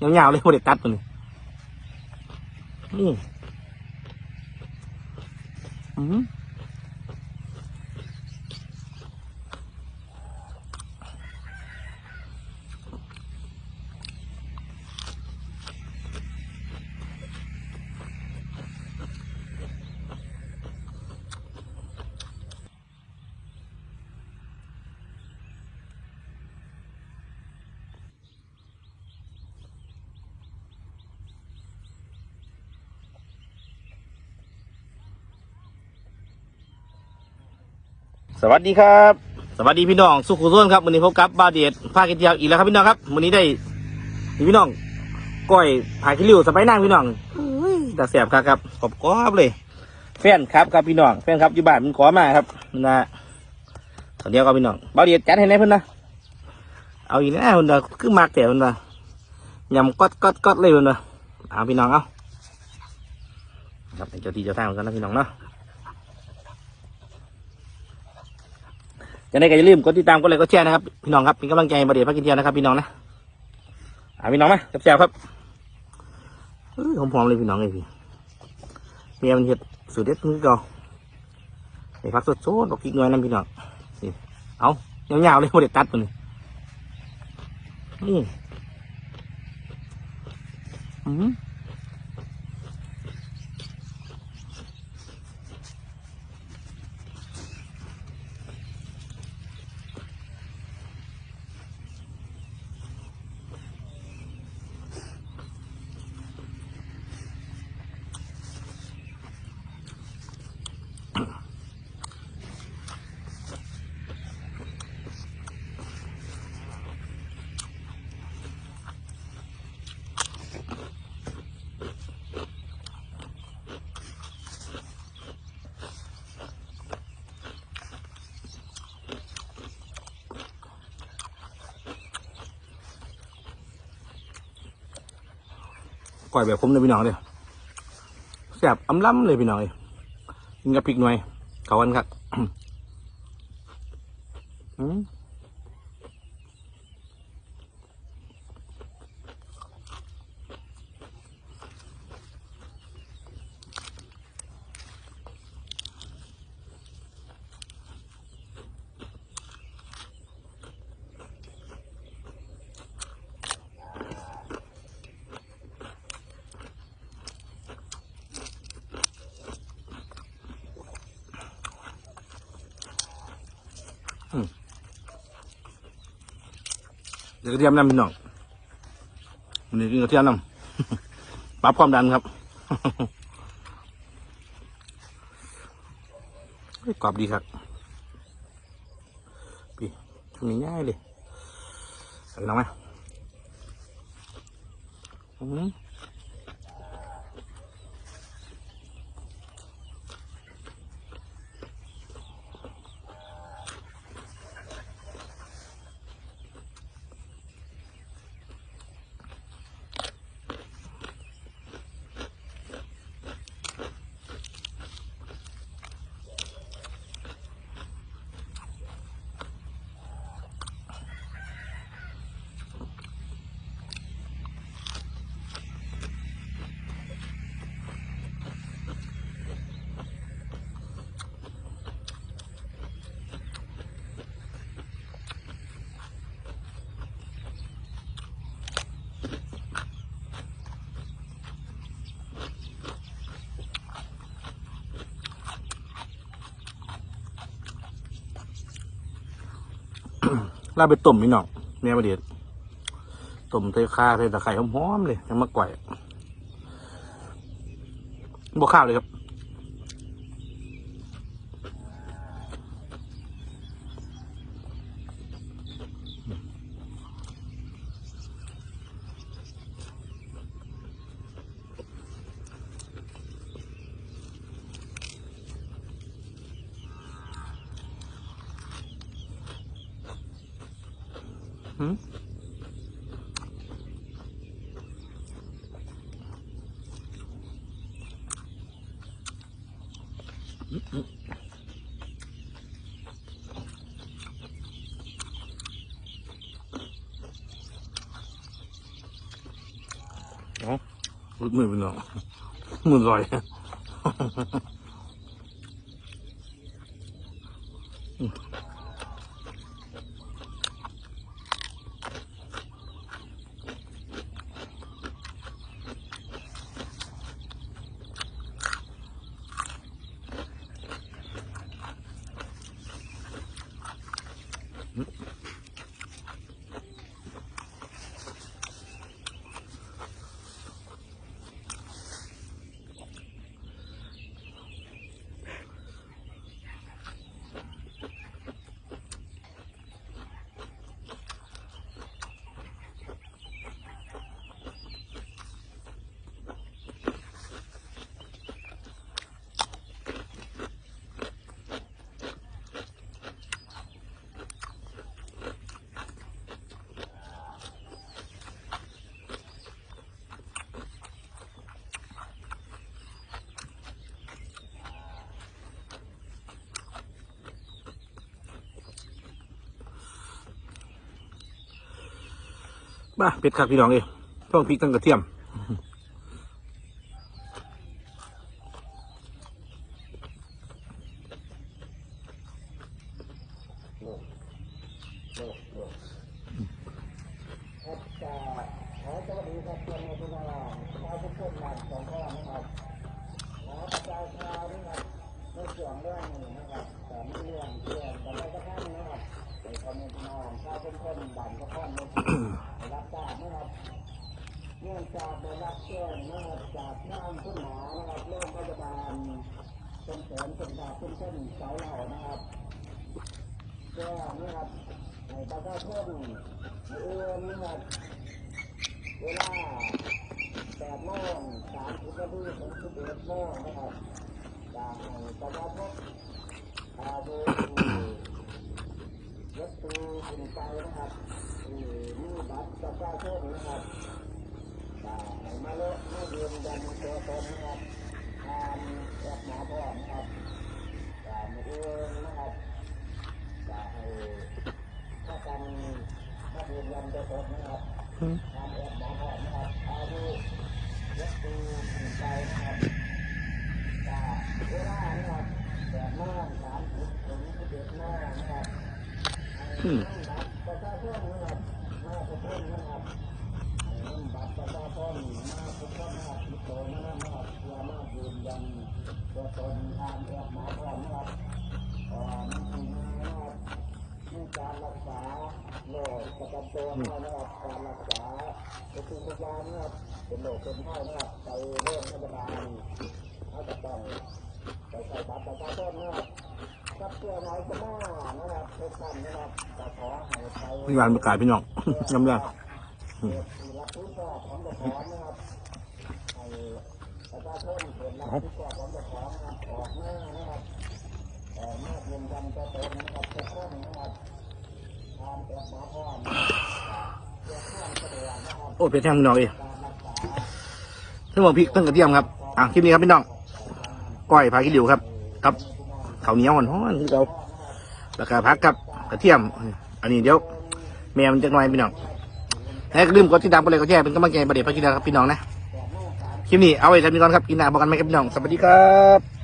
ยาวๆเลยโมเดลตัดมันนี่อืมอืม วัสดีครับ สวัสดีพี่น้อง สุขุมส่วนครับวันนี้พบกับบาเดียดภาคกิจยาวอีกแล้วครับพี่น้องครับวันนี้ได้มีพี่น้องก้อยผายขี้ริ้วสไปนั่งพี่น้องอุ้ยตาแสบครับครับขอบกรอบเลย แฟนครับครับพี่น้องแฟนครับอยู่บ้านมันขอมาครับนะฮะขอเดียวกับพี่น้องบาเดียดจัดให้แน่เพื่อนนะเอาอีกแล้วเพื่อนนะคือมากแต่เพื่อนนะยำก๊อดก๊อดก๊อดเลยเพื่อนนะเอาพี่น้องเอาครับเป็นเจ้าที่เจ้าทางเหมือนกันนะพี่น้องเนาะ จะได้ก็อย่าลืมกดติดตามกดไลค์กดแชร์นะครับพี่น้องครับเป็นกำลังใจให้บาเดียพักกินเที่ยวนะครับพี่น้องนะอ่าพี่น้องไหมแซ่บๆครับเอ้ยหอมๆเลยพี่น้องเลยพี่เมียมันเห็ดสูตรเด็ดมือเก่าใส่ผักสดๆดอกพริกหน่อยนั่นพี่น้องนี่เอายาวๆเลยโมเดลตัดมันนี่อืมอืม ก่อยแบบผมเลยพี่น้องเลยแซ่บอำล้ำเลยพี่น้องเลยกินกับพริกหน่อยเขาวันครับ อืม เดี๋ยวกระเทียมน้ำพี่น้องวันนี้กินกระเทียมน้ำปรับความดันครับเฮ้กรอบดีครับพี่ทำง่ายเลยเอาไปน้องไหมอืม ลาไปต้มนี่น้องแม่ประเดี๋ยวต้มเทคาเทตะไคร้หอมๆเลยยังมะก่อยบวข้าวเลยครับ หืมอ๋อรุดมือพี่น้อง บ้าเป็ดคักพี่น้องเอ้ยต้องพริกตั้งกระเทียมเนื่อ ครับเนื่องจากได้รับแจ้งนะครับจากทางคุณหมอนะครับโรงพยาบาลเป็นแสนเป็นดาเป็นเส้นเสาเหล่านะครับแจ้งนะครับในประชาชนเอื้อนนะครับเวลาแปดโมงสามสิบนาทีถึงสิบเอ็ดโมงนะครับจากให้ประชาชนอาดูยกตัวขึ้นไปนะครับ ประชาชนนะครับมาเลาะมาเรียนกันตัวตนนะครับทานแอบหมอพ่อนะครับการเอื้อนนะครับจะให้ถ้ากันมาเรียนกันตัวตนนะครับทานแอบหมอพ่อนะครับอายุยกตูขึ้นไปนะครับจะเวลานะครับแปดโมงสามสิบถึงสิบเอ็ดโมงนะครับ ครับเป็นโรคเป็นไข้นะครับไปโรงพยาบาลเขาจะต้องไปใส่บัตรประชาชนนะครับกับเพื่อน้อยก็มานะครับทุกท่านนะครับขอให้ไปมีหวานประกาศพี่น้องยำยรับ โอ้เป็ดแห้งพี่น้องเอ้ยการรักษาทั้งหมดพริกตั้งกระเทียมครับ อะคลิปนี้ครับพี่น้อง ก้อยผักขี้ริ้วครับ ครับเขาเหนียวอ่อนๆคือเราแล้วก็ผักกับกระเทียม อันนี้เดี๋ยวแม่มันจะน้อยพี่น้องแล้วลืมกดติดตามกดไลค์กดแชร์เป็นกำลังใจประเดี๋ยวพักกินนะครับพี่น้องนะ คลิปนี้เอาไว้กันนี้ก่อนครับกินหน้าบอกกันไหมครับพี่น้องสวัสดีครับ